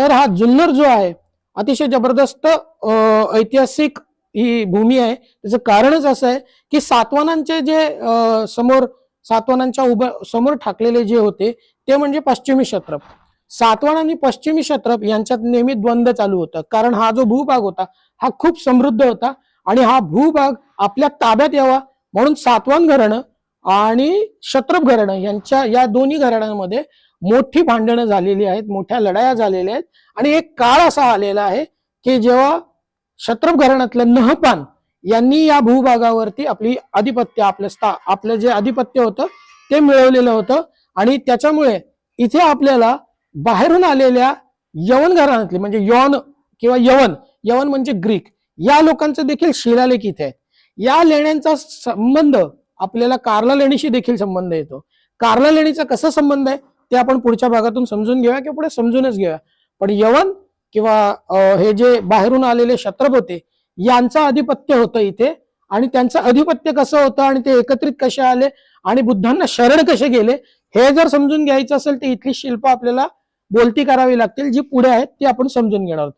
तर हा जुन्नर जो आहे अतिशय जबरदस्त ऐतिहासिक ही भूमी आहे. त्याचं कारणच असं आहे की सातवानांचे जे समोर सातवानांच्या उभ समोर ठाकलेले जे होते ते म्हणजे पश्चिमी क्षत्रप सातवान आणि पश्चिमी क्षत्रप यांच्यात नेहमी द्वंद्व चालू होतं. कारण हा जो भूभाग होता हा खूप समृद्ध होता आणि हा भूभाग आपल्या ताब्यात यावा म्हणून सातवान घराणं आणि क्षत्रप घराणं यांच्या या दोन्ही घराण्यांमध्ये मोठी भांडणं झालेली आहेत मोठ्या लढाया झालेल्या आहेत. आणि एक काळ असा आलेला आहे की जेव्हा क्षत्रप घराण्यातलं नहपान यांनी या भूभागावरती आपली आधिपत्य आपलं स्था आपलं जे आधिपत्य होतं ते मिळवलेलं होतं. आणि त्याच्यामुळे इथे आपल्याला बाहेरून आलेल्या यवन घराण्यातले म्हणजे यवन किंवा यवन यवन म्हणजे ग्रीक या लोकांचं देखील शिलालेख इथे या लेण्यांचा संबंध आपल्याला कार्ला लेणीशी देखील संबंध येतो. कार्ला लेणीचा कसा संबंध आहे? ते आपण पुढच्या भागातून समजून घेऊया किंवा पुढे समजूनच घेऊया. पण यवन किंवा अं, हे जे बाहेरून आलेले क्षत्रप होते यांचं आधिपत्य होतं इथे. आणि त्यांचं आधिपत्य कसं होतं आणि ते एकत्रित कसे आले आणि बुद्धांना शरण कसे गेले हे जर समजून घ्यायचं असेल तर इथली शिल्प आपल्याला बोलती करावी लागतील जी पुढे आहेत ती आपण समजून घेणार आहोत.